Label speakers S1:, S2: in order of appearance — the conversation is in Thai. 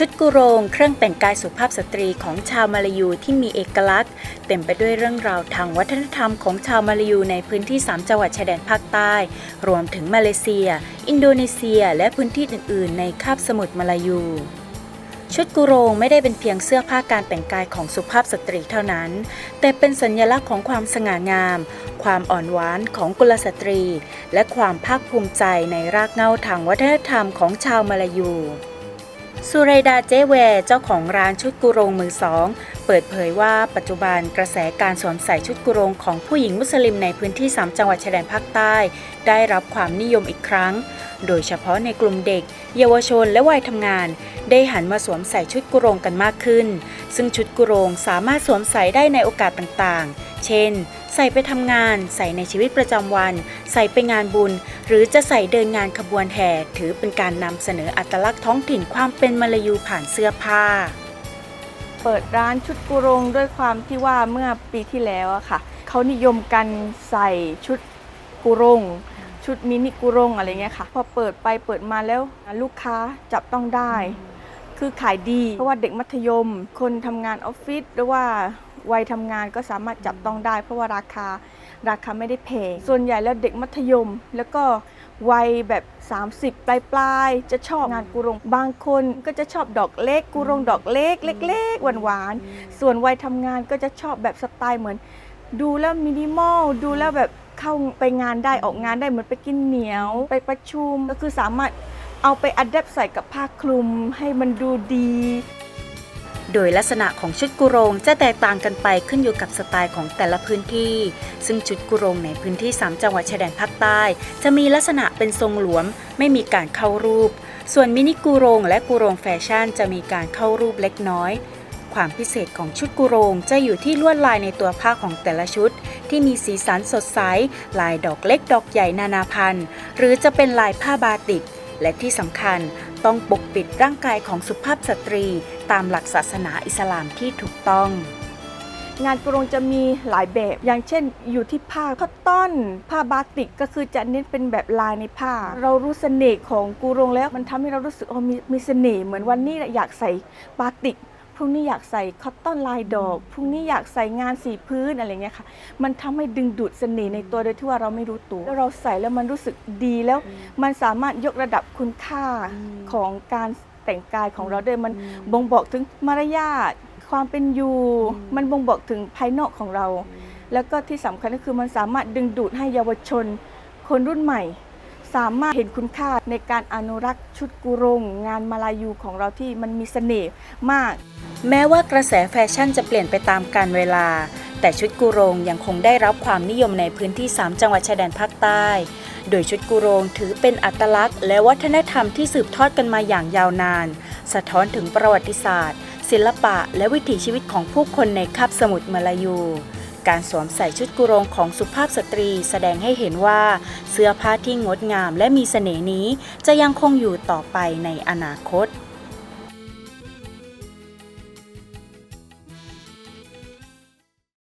S1: ชุดกุโรงเครื่องแต่งกายสุภาพสตรีของชาวมาลายูที่มีเอกลักษณ์ เต็มไปด้วยเรื่องราวทางวัฒนธรรมของชาวมาลายูในพื้นที่ 3 จังหวัดชายแดนภาคใต้ รวมถึงมาเลเซีย อินโดนีเซีย และพื้นที่อื่น ๆ ในคาบสมุทรมาลายู ชุดกุโรงไม่ได้เป็นเพียงเสื้อผ้าการแต่งกายของสุภาพสตรีเท่านั้น แต่เป็นสัญลักษณ์ของความสง่างาม ความอ่อนหวานของกุลสตรี และความภาคภูมิใจในรากเหง้าทางวัฒนธรรมของชาวมาลายู สุเรดาเจแวร์เจ้าของร้านชุดกุโรงมือสอง เปิดเผยว่าปัจจุบันกระแสการสวมใส่ชุดกุโรงของผู้หญิงมุสลิมในพื้นที่ 3 จังหวัดชายแดนภาคใต้ ได้รับความนิยมอีกครั้ง โดยเฉพาะในกลุ่มเด็ก เยาวชนและวัยทำงาน ได้หันมาสวมใส่ชุดกุโรงกันมากขึ้น ซึ่งชุดกุโรงสามารถสวมใส่ได้ในโอกาสต่างๆ เช่น ใส่ไปทำงาน ใส่ในชีวิตประจำวัน ใส่ไปงานบุญ หรือจะใส่เดินงานขบวนแห่ถือเป็นการนำเสนออัตลักษณ์ท้องถิ่นความเป็นมลายูผ่านเสื้อผ้า
S2: เปิดร้านชุดกุรงด้วยความที่ว่าเมื่อปีที่แล้วอะค่ะ เขานิยมกันใส่ชุดกุรง ชุดมินิกุรงอะไรเงี้ยค่ะ พอเปิดไปเปิดมาแล้วลูกค้าจับต้องได้ คือขายดีเพราะว่าเด็กมัธยม คนทำงานออฟฟิศหรือว่าวัยทำงานก็สามารถจับต้องได้ เพราะว่าราคา ราคาไม่ได้แพงส่วนใหญ่แล้วเด็กมัธยม แล้วก็วัยแบบ 30 ปลายปลายๆจะชอบงานกุรง บางคนก็จะชอบดอกเล็กกุรงดอกเล็กเล็กๆหวานๆส่วนวัยทำงานก็จะชอบแบบสไตล์เหมือน ดูแล้วมินิมอลดูแล้วแบบเข้าไปงานได้ออกงานได้เหมือนไปกินเหนียว ไปประชุมก็คือสามารถเอาไปอัดแอปใส่กับผ้าคลุมให้มันดูดี
S1: โดยลักษณะของชุดกุโรงจะแตกต่างกันไปขึ้นอยู่กับสไตล์ของแต่ละพื้นที่ ซึ่งชุดกุโรงในพื้นที่ 3 จังหวัดชายแดนภาคใต้ จะมีลักษณะเป็นทรงหลวม ไม่มีการเข้ารูป ส่วนมินิกุโรงและกุโรงแฟชั่นจะมีการเข้ารูปเล็กน้อย ความพิเศษของชุดกุโรงจะอยู่ที่ลวดลายในตัวผ้าของแต่ละชุด ที่มีสีสันสดใส ลายดอกเล็กดอกใหญ่นานาพันธุ์ หรือจะเป็นลายผ้าบาติก และที่สำคัญต้องปกปิดร่างกายของสุภาพสตรีตามหลักศาสนาอิสลามที่ถูกต้อง
S2: งานกุรงจะมีหลายแบบ อย่างเช่น อยู่ที่ผ้าคอตตอน ผ้าบาติกก็คือจะเน้นเป็นแบบลายในผ้า เรารู้เสน่ห์ของกุรงแล้วมันทำให้เรารู้สึกอ๋อมีมีเสน่ห์เหมือนวันนี้อยากใส่บาติก พรุ่งนี้อยากใส่คอตตอนลายดอก พรุ่งนี้อยากใส่งานสีพื้นอะไรเงี้ยค่ะ มันทำให้ดึงดูดเสน่ห์ในตัวโดยที่ว่าเราไม่รู้ตัว แล้วเราใส่แล้วมันรู้สึกดีแล้ว มันสามารถยกระดับคุณค่าของการแต่งกายของเราด้วยมันบ่งบอกถึงมารยาทความเป็นอยู่ มันบ่งบอกถึงภายนอกของเรา แล้วก็ที่สำคัญก็คือมันสามารถดึงดูดให้เยาวชน คนรุ่นใหม่ สามารถเห็นคุณค่าในการอนุรักษ์ชุดกุรง งานมาลายูของเราที่มันมีเสน่ห์มาก
S1: แม้ว่ากระแสแฟชั่นจะเปลี่ยนไปตามกาลเวลา แต่ชุดกุโรงยังคงได้รับความนิยมในพื้นที่ 3 จังหวัดชายแดนภาคใต้ โดยชุดกุโรงถือเป็นอัตลักษณ์ และวัฒนธรรมที่สืบทอดกันมาอย่างยาวนาน สะท้อนถึงประวัติศาสตร์ ศิลปะ และวิถีชีวิตของผู้คนในคาบสมุทรมาลายู การสวมใส่ชุดกุรงของสุภาพสตรีแสดงให้เห็นว่าเสื้อผ้าที่งดงามและมีเสน่ห์นี้ จะยังคงอยู่ต่อไปในอนาคต